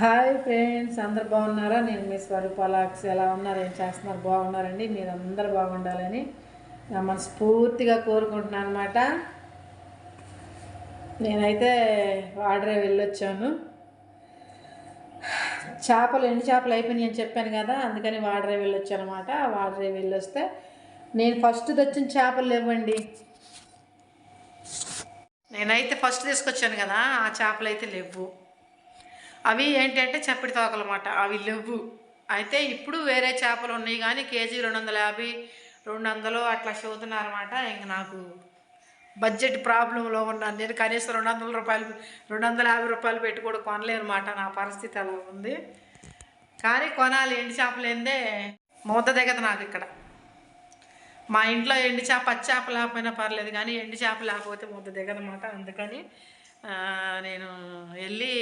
Hi friends అందరు బాగున్నారా? నేను మీ స్వరూపాలాక్స్ ఎలా ఉన్నారు? ఏం చేస్తున్నారు? బాగున్నారండి? మీరు అందరు బాగుండాలని మనస్ఫూర్తిగా కోరుకుంటున్నాను అనమాట నేనైతే వాడరే వెళ్ళొచ్చాను. చేపలు ఎండు చేపలు అయిపోయినాయి అని చెప్పాను కదా అందుకని వాడరే వెళ్ళొచ్చాను అనమాట వాడరే వెళ్ళొస్తే నేను ఫస్ట్ తెచ్చిన చేపలు లేవండి. నేనైతే ఫస్ట్ తీసుకొచ్చాను కదా ఆ చేపలు అయితే లేవు. అవి ఏంటంటే చప్పిడి తోకలన్నమాట అవి లేవు. అయితే ఇప్పుడు వేరే చేపలు ఉన్నాయి కానీ కేజీ రెండు వందల యాభై రెండు వందలు అట్లా చదువుతున్నారన్నమాట ఇంక నాకు బడ్జెట్ ప్రాబ్లంలో ఉన్నాను. నేను కనీసం రెండు వందల రూపాయలు రెండు వందల యాభై రూపాయలు పెట్టి కూడా కొనలేనమాట అనమాట నా పరిస్థితి అలా ఉంది. కానీ కొనాలి. ఎండు చేపలేందే మూత దిగదు నాకు ఇక్కడ. మా ఇంట్లో ఎండు చేప పచ్చి చేప లేకపోయినా పర్లేదు కానీ ఎండు చేప లేకపోతే ముద్ద దిగదన్నమాట. అందుకని నేను వెళ్ళి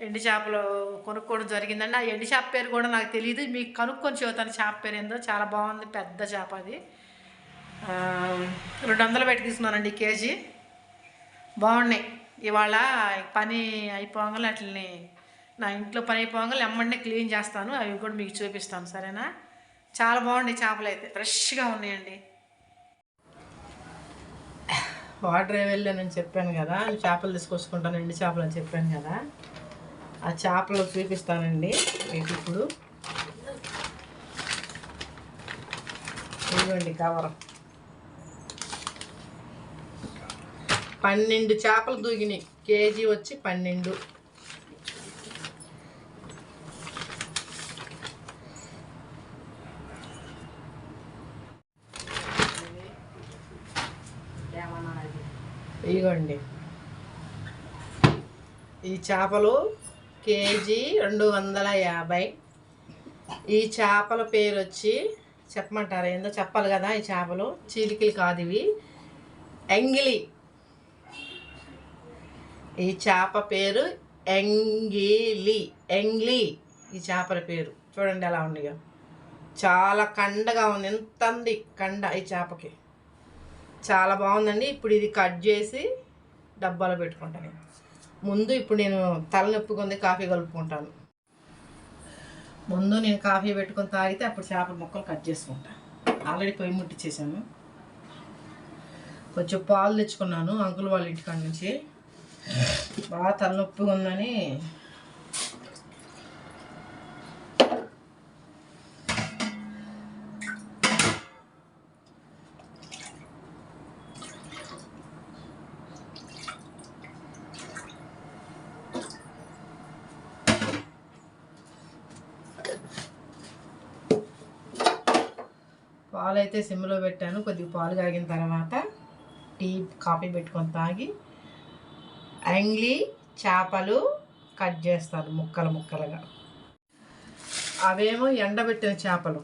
ఎండు చేపలు కొనుక్కోవడం జరిగిందండి. ఆ ఎండు చేప పేరు కూడా నాకు తెలియదు మీకు కనుక్కొని చెబుతాను చేప పేరు ఏందో. చాలా బాగుంది. పెద్ద చేప అది. రెండు వందలు పెట్టి తీసుకున్నానండి కేజీ. బాగున్నాయి. ఇవాళ పని అయిపోగానే అట్లని నా ఇంట్లో పని అయిపోగానే ఎమ్మంటే క్లీన్ చేస్తాను. అవి కూడా మీకు చూపిస్తాను. సరేనా? చాలా బాగున్నాయి చేపలు అయితే. ఫ్రెష్గా ఉన్నాయండి. వాటర్ వెళ్ళానని చెప్పాను కదా. చేపలు తీసుకొచ్చుకుంటాను. ఎండు చేపలు అని చెప్పాను కదా. ఆ చేపలు చూపిస్తానండి. మీకు ఇప్పుడు ఇవ్వండి కవర్ పన్నెండు చేపలు దూగినాయి కేజీ వచ్చి పన్నెండు. ఇదిగోండి. ఈ చేపలు కేజీ రెండు వందల యాభై. ఈ చేపల పేరు వచ్చి చెప్పమంటారా? ఏందో చెప్పాలి కదా ఈ చేపలు. చీలికలు కాదు ఇవి. ఎంగిలి. ఈ చేప పేరు ఎంగిలి. ఎంగ్లీ ఈ చేపల పేరు. చూడండి ఎలా ఉన్నాయో. చాలా కండగా ఉంది. ఎంత ఉంది కండ ఈ చేపకి. చాలా బాగుందండి. ఇప్పుడు ఇది కట్ చేసి డబ్బాలో పెట్టుకుంటాను ముందు ఇప్పుడు నేను తలనొప్పిగా ఉంది కాఫీ కలుపుకుంటాను. ముందు నేను కాఫీ పెట్టుకొని తాగితే అప్పుడు చేపల ముక్కలు కట్ చేసుకుంటాను ఆల్రెడీ పొయ్యి ముట్టించేసాను కొంచెం పాలు తెచ్చుకున్నాను అంకుల్ వాళ్ళ ఇంటికాడ నుంచి. బాగా తలనొప్పిగా ఉందని పాలు అయితే సిమ్లో పెట్టాను కొద్దిగా పాలు కాగిన తర్వాత టీ కాఫీ పెట్టుకొని తాగి అంగ్లీ చేపలు కట్ చేస్తాను ముక్కలు ముక్కలుగా. అవేమో ఎండబెట్టిన చేపలు.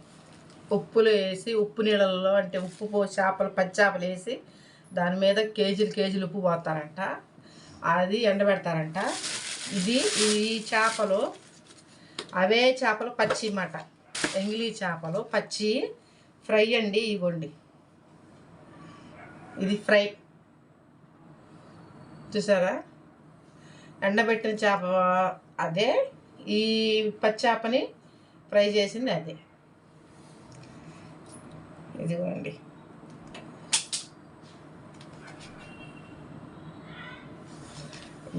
ఉప్పులో వేసి ఉప్పు నీళ్ళల్లో అంటే ఉప్పు పో చేపలు పచ్చి చేపలు వేసి దాని మీద కేజీలు కేజీలు ఉప్పు పోతారంట అది ఎండబెడతారంట ఇది ఈ చేపలు అవే చేపలు పచ్చి మాట. ఎంగిలి చేపలు పచ్చి ఫ్రై అండి ఇవ్వండి. ఇది ఫ్రై. చూసారా? ఎండబెట్టిన చేప అదే ఈ పచ్చి చేపని ఫ్రై చేసింది అదే. ఇదిగోండి.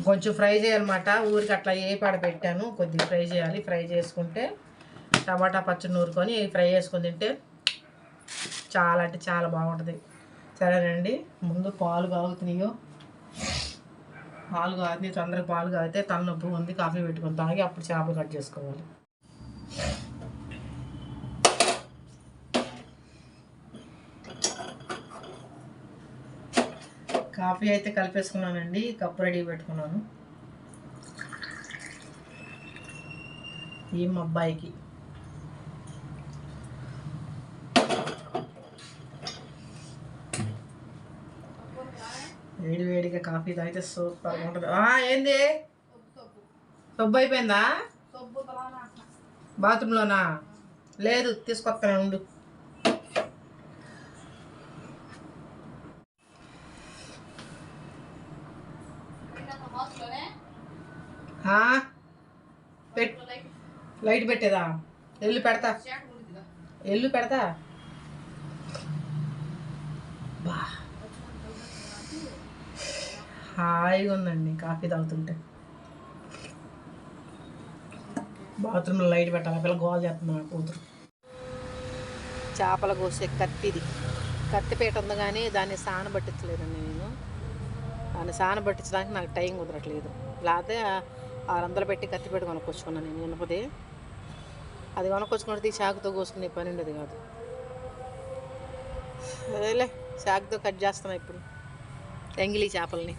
కొంచెం ఫ్రై చేయాలన్నమాట. ఊరికి అట్లా ఏ పాడ పెట్టాను. కొద్దిగా ఫ్రై చేయాలి. ఫ్రై చేసుకుంటే టమాటా పచ్చడి నూరుకొని ఫ్రై చేసుకుని తింటే చాలా అంటే చాలా బాగుంటుంది. సరేనండి ముందు పాలు కాగుతున్నాయో. పాలు కాగినాయి తొందరగా పాలు కాగితే తలనొప్పి ఉంది. కాఫీ పెట్టుకొని తాగి అప్పుడు చేపలు కట్ చేసుకోవాలి. కాఫీ అయితే కలిపేసుకున్నానండి. కప్పు రెడీ పెట్టుకున్నాను. ఈ మా అబ్బాయికి. వేడి వేడిగా కాఫీ తాగితే సూపర్గా ఉంటుంది. ఏంది? సబ్బు అయిపోయిందా? బాత్రూంలోనా? లేదు తీసుకొస్తాను ఉండు. పెట్ లైట్ పెట్టేదా? ఎల్లు పెడతా. ఎల్లు పెడతా? బా. హాయిగా ఉందండి కాఫీ తాగుతుంటే. బాత్రూంలో లైట్ పెట్టాలి పిల్ల గోల్ చేస్తున్నా కూతురు. చేపల కోసే కత్తిది కత్తిపేట ఉంది కానీ దాన్ని సాన పట్టించలేదండి నేను. దాన్ని సాన పట్టించడానికి నాకు టైం కుదరట్లేదు. లేకపోతే ఆరు వందలు పెట్టి కత్తిపేట కొనుక్కొచ్చుకున్నాను నేను ఇనపది అది కొనుక్కొచ్చుకుంటే చాకుతో కోసుకునే పని ఉండేది కాదు. అదేలే చాకుతో కట్ చేస్తున్నాను ఇప్పుడు. ఎంగిలి చేపల్ని.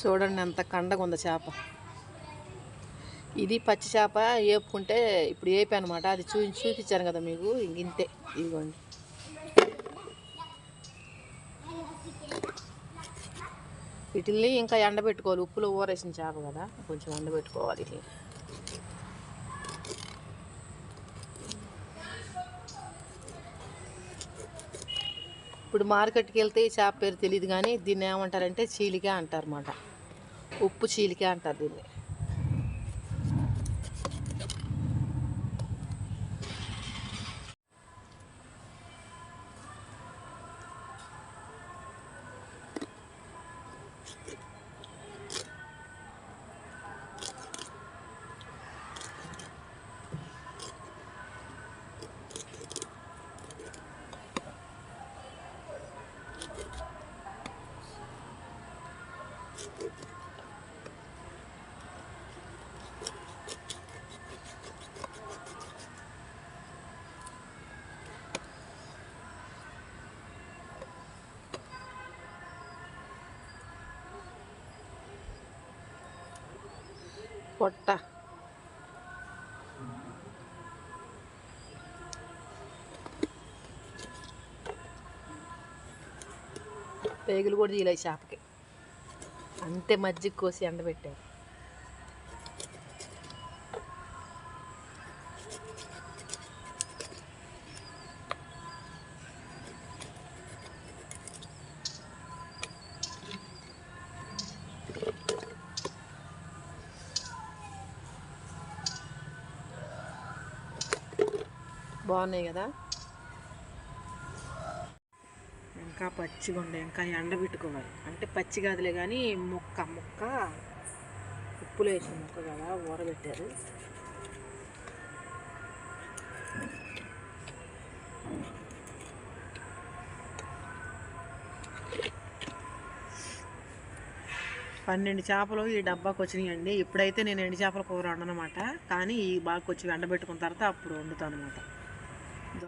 చూడండి ఎంత కండగా ఉంది చేప. ఇది పచ్చి చేప వేపుకుంటే ఇప్పుడు వేపి అనమాట అది చూ చూపించాను కదా మీకు. ఇంతే. ఇదిగోండి. వీటిల్ని ఇంకా ఎండబెట్టుకోవాలి. ఉప్పులో ఊరేసిన చేప కదా. కొంచెం ఎండబెట్టుకోవాలి ఇప్పుడు మార్కెట్కి వెళ్తే ఈ చేప పేరు తెలియదు కానీ దీన్ని ఏమంటారంటే చీలిక అంటారు అన్నమాట ఉప్పు చీలిక అంటారు దీన్ని పొట్ట పేగులు కూడా తీయలేదు చేపకి అంతే మజ్జిగ కోసి ఎండబెట్టారు బాగున్నాయి కదా? ఇంకా పచ్చిగా ఉండే ఇంకా ఎండబెట్టుకోవాలి. అంటే పచ్చి కాదులే కానీ ముక్క ముక్క ఉప్పులో వేసిన ముక్క కదా ఊరబెట్టారు. పన్నెండు చేపలు ఈ డబ్బాకి వచ్చినాయండి. ఇప్పుడైతే నేను ఎండు చేపల కూర వండనమాట. కానీ ఈ బాగా కొంచెం ఎండబెట్టుకున్న తర్వాత అప్పుడు వండుతాను అనమాట